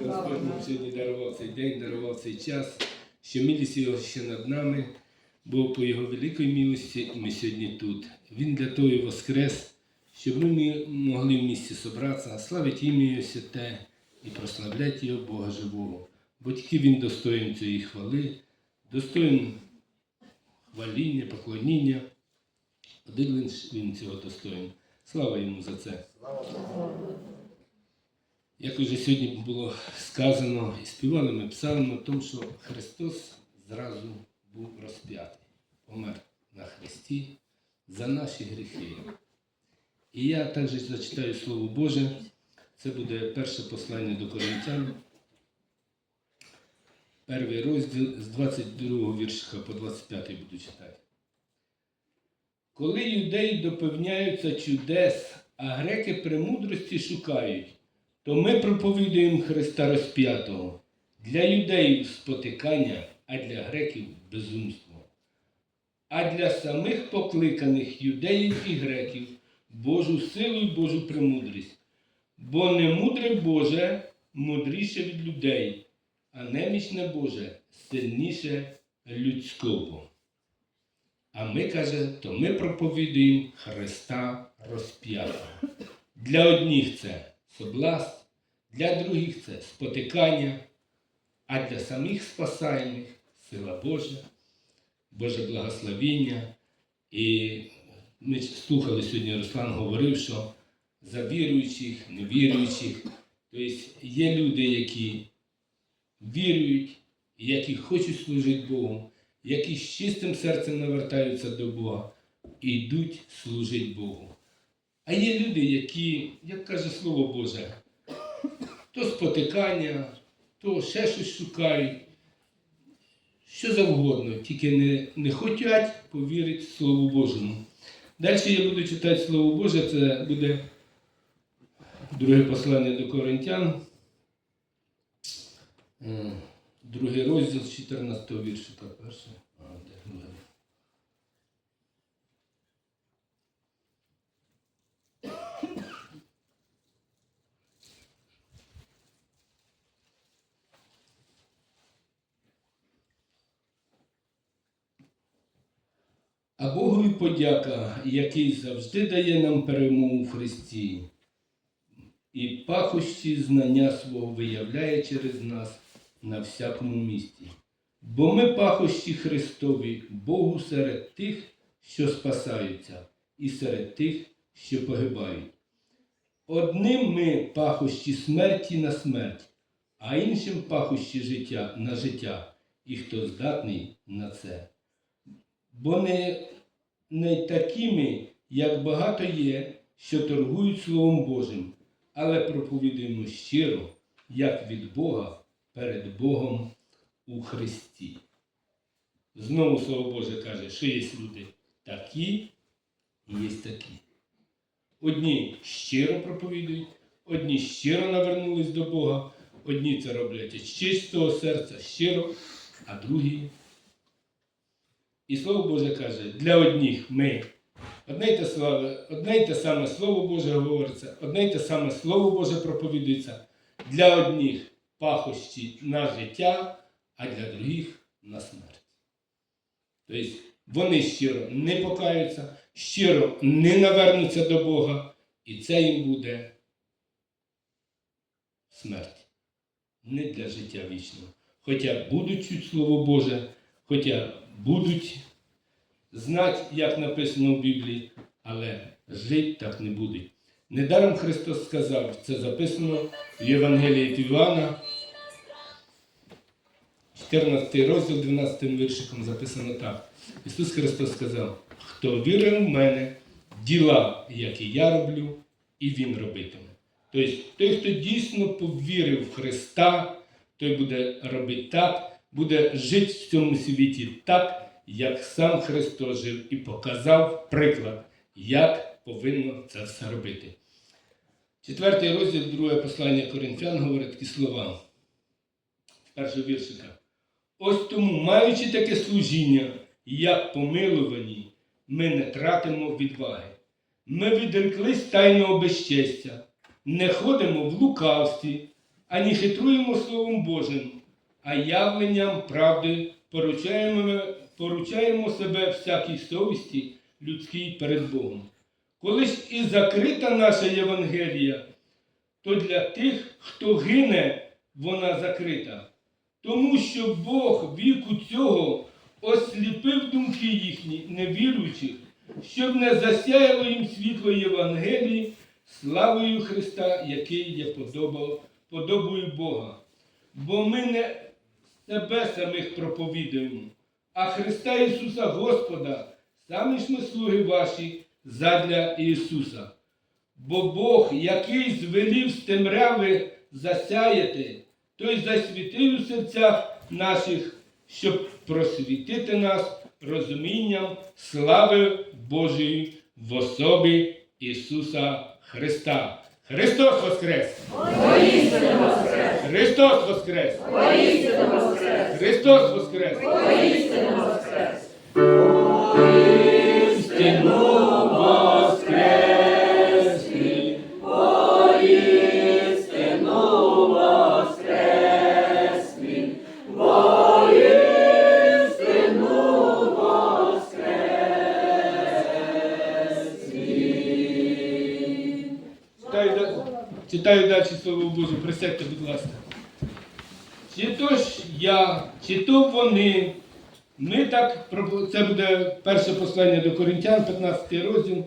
що Господь нам сьогодні дарував цей день, дарував цей час, що милість його ще над нами, бо по його великої милості ми сьогодні тут. Він для того і воскрес, щоб ми могли в місті собратися, славити ім'я святе і прославляти його Бога живого. Бо тільки він достоїн цієї хвали, достоїн хваління, поклоніння. Один він цього достоїн. Слава йому за це. Як уже сьогодні було сказано, і співали ми псалми о тому, що Христос зразу був розп'ятий, помер на Христі за наші гріхи. І я також зачитаю Слово Боже. Це буде перше послання до Коринтян, перший розділ з 22 віршика по 25 буду читати. Коли юдеї допевняються чудес, а греки премудрості шукають, то ми проповідуємо Христа розп'ятого. Для юдеїв спотикання, а для греків безумство. А для самих покликаних юдеїв і греків Божу силу і Божу премудрість. Бо не мудре Боже мудріше від людей, а немічне Боже сильніше людського. А ми, каже, то ми проповідуємо Христа розп'ятого. Для одних це соблазн, для других це спотикання, а для самих спасаємих сила Божа, Боже благословіння. І ми слухали сьогодні, Руслан говорив, що за віруючих, невіруючих, тобто є люди, які вірують, які хочуть служити Богу, які з чистим серцем навертаються до Бога і йдуть служити Богу. А є люди, які, як каже Слово Боже, то спотикання, то ще щось шукають, що завгодно, тільки не, не хочуть повірити Слову Божому. Далі я буду читати Слово Боже, це буде друге послання до Коринтян, е, другий розділ з 14 віршика. Перше. А, де друге? А Богові подяка, який завжди дає нам перемогу в Христі, і пахощі знання свого виявляє через нас на всякому місці. Бо ми пахощі Христові, Богу серед тих, що спасаються, і серед тих, що погибають. Одним ми пахощі смерті на смерть, а іншим пахощі життя на життя, і хто здатний на це бо не, не такими, як багато є, що торгують Словом Божим, але проповідуємо щиро, як від Бога перед Богом у Христі. Знову Слово Боже каже, що є люди такі і є такі. Одні щиро проповідують, одні щиро навернулись до Бога, одні це роблять з чистого серця щиро, а другі і Слово Боже каже, для одних ми одне й те, слово, одне й те саме Слово Боже говориться, одне й те саме Слово Боже проповідується. Для одних пахощі на життя, а для других на смерть. Тобто вони щиро не покаються, щиро не навернуться до Бога, і це їм буде смерть. Не для життя вічного. Хоча будуть чуть Слово Боже, хоча будуть знати, як написано в Біблії, але жити так не будуть. Недаром Христос сказав, це записано в Євангелії від Івана, 14 розділ 12 віршиком записано так. Ісус Христос сказав, хто вірив в мене, діла, які я роблю, і Він робитиме. Тобто той, хто дійсно повірив в Христа, той буде робити так, буде жити в цьому світі так, як сам Христос жив і показав приклад, як повинно це все робити. Четвертий розділ, друге послання Коринфян говорить такі слова. Першого віршика. Ось тому, маючи таке служіння, як помилувані, ми не тратимо відваги. Ми відреклись тайного безчестя, не ходимо в лукавстві, ані хитруємо Словом Божим, а явленням правди поручаємо, поручаємо себе всякій совісті людській перед Богом. Коли ж і закрита наша Євангелія, то для тих, хто гине, вона закрита. Тому що Бог віку цього осліпив думки їхні, невіруючих, щоб не засяяло їм світло Євангелії, славою Христа, який є подобою Бога. Бо ми не себе самих проповідуємо, а Христа Ісуса Господа, самі ж ми слуги ваші задля Ісуса. Бо Бог, який звелів з темряви засяяти, той засвітив у серцях наших, щоб просвітити нас розумінням слави Божої в особі Ісуса Христа. Христос Воскрес! Воістину воскрес! Христос Воскрес! Воістину воскрес! Христос Воскрес! Воістину воскрес! Воістину читаю далі Слово Боже, присядьте, будь ласка. Чи то ж я, чи то вони. Ми так, це буде перше послання до Коринтян, 15 розділ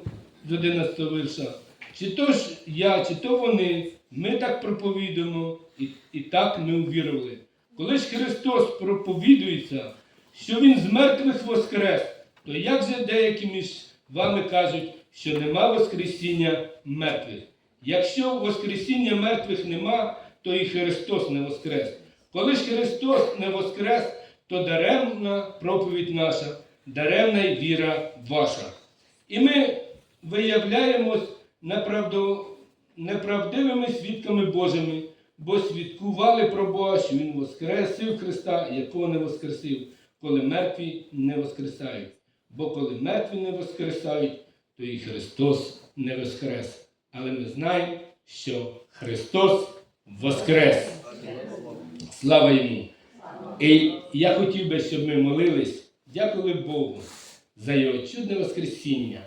з 11 вірша. Чи то ж я, чи то вони, ми так проповідуємо і, і так ми увірували. Коли ж Христос проповідується, що Він з мертвих воскрес, то як же деякі між вами кажуть, що нема Воскресіння мертвих? Якщо Воскресіння мертвих нема, то і Христос не воскрес. Коли ж Христос не воскрес, то даремна проповідь наша, даремна й віра ваша. І ми виявляємось неправду, неправдивими свідками Божими, бо свідкували про Бога, що Він воскресив Христа, якого не воскресив, коли мертві не воскресають. Бо коли мертві не воскресають, то і Христос не воскрес. Але ми знаємо, що Христос воскрес. Слава йому! І я хотів би, щоб ми молились, дякували Богу за Його чудне Воскресіння,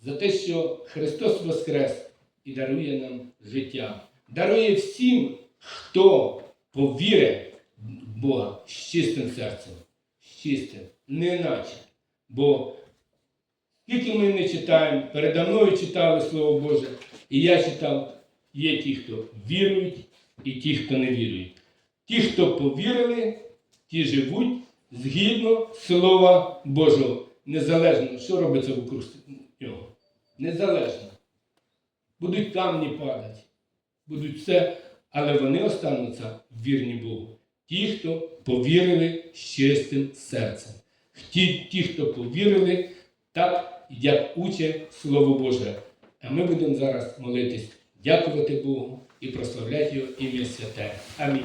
за те, що Христос Воскрес і дарує нам життя, дарує всім, хто повірить в Бога з чистим серцем, з чистим, не іначе. Бо скільки ми не читаємо, передо мною читали Слово Боже, і я читав, є ті, хто вірують, і ті, хто не вірують. Ті, хто повірили, ті живуть згідно Слова Божого. Незалежно, що робиться вокруг нього. Незалежно. Будуть камні падати, будуть все, але вони остануться вірні Богу. Ті, хто повірили з чистим серцем. Ті, ті, хто повірили, так, як учить Слово Боже. А ми будемо зараз молитись, дякувати Богу і прославляти Його ім'я святе. Амінь.